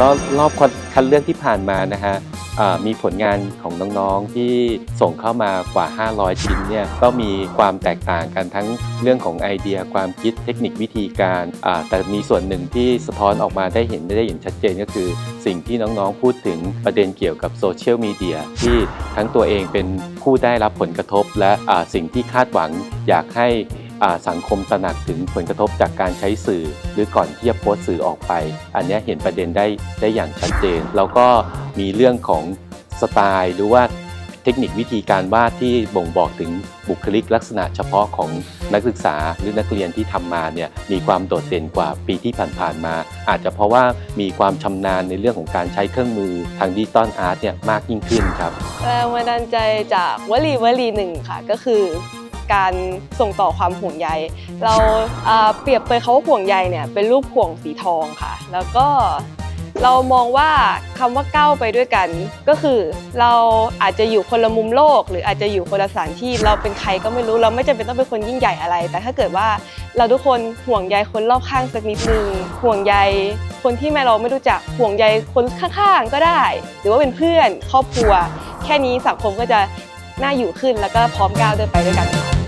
ก็รอบคัดเลือกที่ผ่านมานะฮะมีผลงานของน้องๆที่ส่งเข้ามากว่า 500 ชิ้นเนี่ยก็มีความแตกต่างกันทั้งเรื่องของไอเดียความคิดเทคนิควิธีการ แต่มีส่วนหนึ่งที่สะท้อนออกมาได้เห็นได้เห็นชัดเจนก็คือ สิ่งที่น้องๆพูดถึงประเด็นเกี่ยวกับโซเชียลมีเดียที่ทั้งตัวเองเป็นผู้ได้รับผลกระทบ และสิ่งที่คาดหวังอยากให้ สังคมตระหนักถึงผลกระทบจากการใช้สื่อ หรือก่อนที่จะโพสต์สื่อออกไป อันนี้เห็นประเด็นได้ได้อย่างชัดเจน แล้วก็มีเรื่องของสไตล์หรือว่าเทคนิควิธีการวาดที่บ่งบอกถึงบุคลิกลักษณะเฉพาะของนักศึกษาหรือนักเรียนที่ทำมาเนี่ยมีความโดดเด่นกว่าปีที่ผ่านๆมา อาจจะเพราะว่ามีความชำนาญในเรื่องของการใช้เครื่องมือทางดิจิตอลอาร์ตเนี่ยมากยิ่งขึ้นครับแรงบันดาลใจจากวลีวลีหนึ่งค่ะก็คือ การส่งต่อความห่วงใย เราเปรียบเปยเขาว่าห่วงใยเนี่ยเป็นรูปห่วงสีทองค่ะ แล้วก็เรามองว่าคำว่าก้าวไปด้วยกัน ก็คือเราอาจจะอยู่คนละมุมโลก หรืออาจจะอยู่คนละสถานที่เราเป็นใครก็ไม่รู้เราไม่จำเป็นต้องเป็นคนยิ่งใหญ่อะไร แต่ถ้าเกิดว่าเราทุกคนห่วงใยคนรอบข้างสักนิดนึงห่วงใยคนที่แม่เราไม่รู้จักห่วงใยคนข้างๆก็ได้ หรือว่าเป็นเพื่อนครอบครัว แค่นี้สังคมก็จะ น่าอยู่ขึ้นแล้วก็พร้อมก้าวเดินไปด้วยกันค่ะ